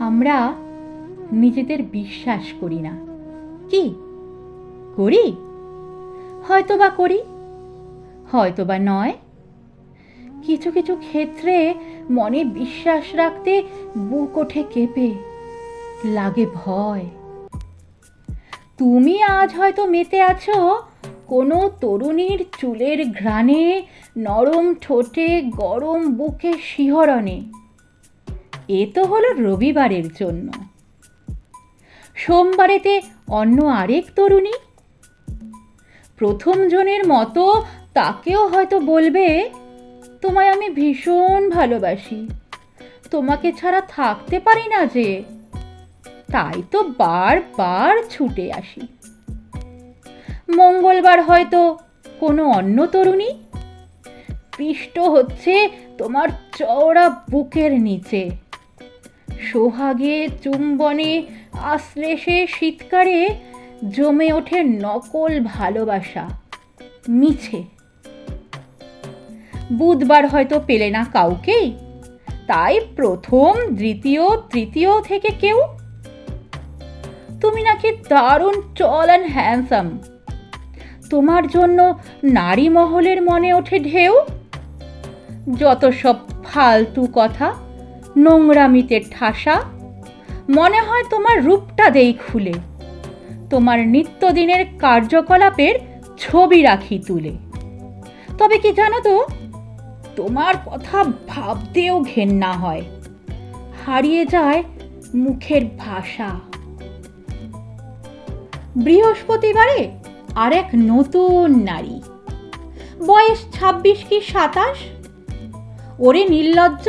আমরা নিজেদের বিশ্বাস করি না। কি? করি? হয়তো বা করি হয়তো বা নয়। কিছু কিছু ক্ষেত্রে মনে বিশ্বাস রাখতে বুক ওঠে কেঁপে লাগে ভয়। তুমি আজ হয়তো মেতে আছো কোনো তরুণীর চুলের ঘ্রাণে, নরম ঠোঁটে, গরম বুকে শিহরণে। এ তো হলো রবিবারের জন্য। সোমবারেতে অন্য আরেক তরুণী? প্রথম জনের মতো তাকেও হয়তো বলবে, তোমায় আমি ভীষণ ভালোবাসি। তোমাকে ছাড়া থাকতে পারি না যে। তাই তো বারবার ছুটে আসি। মঙ্গলবার হয়তো কোনো অন্য তরুণী? পিষ্ট হচ্ছে তোমার চওড়া বুকের নিচে। সোহাগে চুম্বনে আশ্লেষে শীতকারে জমে ওঠে নকল ভালোবাসা, মিছে। বুধবার হয়তো পেলে না কাউকেই তাই প্রথম, দ্বিতীয়, তৃতীয় থেকে কেউ? তুমি নাকি দারুণ টল অ্যান্ড হ্যান্ডসাম তোমার জন্য নারী মহলের মনে ওঠে ঢেউ? যত সব ফালতু কথা। নোংরামিতে ঠাসা। মনে হয় তোমার রূপটা দেই খুলে। তোমার নিত্যদিনের কার্যকলাপের ছবি রাখি তুলে। তবে কি জানো তো, তোমার কথা ভাবতেও ঘেন্না হয়। হারিয়ে যায় মুখের ভাষা। বৃহস্পতিবারে আরেক নতুন নারী। বয়স ছাব্বিশ কি সাতাশ? ওরে নির্লজ্জ!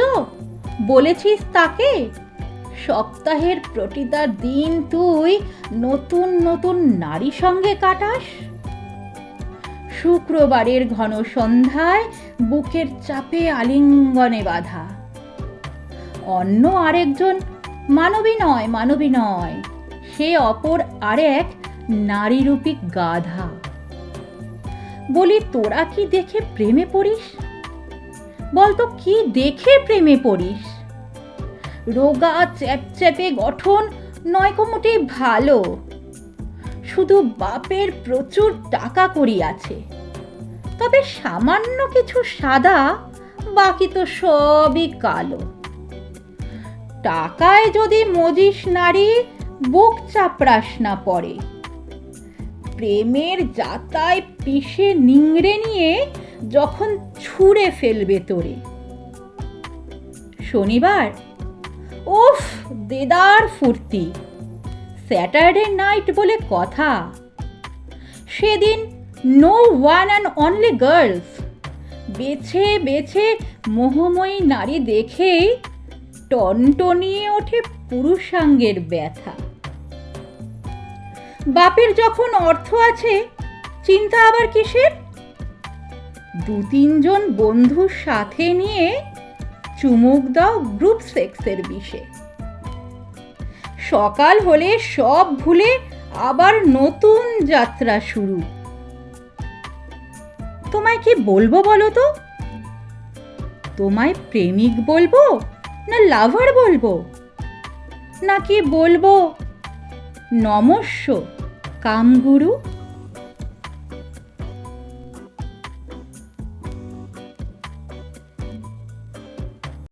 বলেছিস তাকে? সপ্তাহের প্রতিটা দিন তুই নতুন নতুন নারী সঙ্গে কাটাস। শুক্রবারের ঘন সন্ধ্যায় বুকের চাপে আলিঙ্গনে বাধা। অন্য আরেকজন মানবী নয় মানবী নয় সে অপর আরেক নারীরূপী গাধা। বলি, তোরা কি দেখে প্রেমে পড়িস? বলতো, কি দেখে প্রেমে পড়িস? রোগা চ্যাপচ্যাপে গঠন নয়কো মোটেই ভালো। শুধু বাপের প্রচুর টাকা করি আছে তবে সামান্য কিছু সাদা, বাকি তো সবই কালো। টাকায় যদি মজিস নারী, বুক চাপড়াস না পড়ে প্রেমের যাতায় পিষে নিংড়ে নিয়ে যখন ছুঁড়ে ফেলবে তোরে। শনিবার? ওফ দেদার ফুর্তি। স্যাটারডে নাইট বলে কথা। সেদিন no one and only girls. বেছে বেছে মোহময়ী নারী দেখেই টনটনিয়ে ওঠে পুরুষাঙ্গের ব্যথা। বাপের যখন অর্থ আছে, চিন্তা আবার কিসের? দু তিনজন বন্ধুর সাথে নিয়ে চুমুক দাও গ্রুপ সেক্সের বিষে। সকাল হলে সব ভুলে আবার নতুন যাত্রা শুরু। তোমায় কি বলব বলো তো? তোমায় প্রেমিক বলব না লাভার বলব? নাকি বলব, নমস্য, কামগুরু।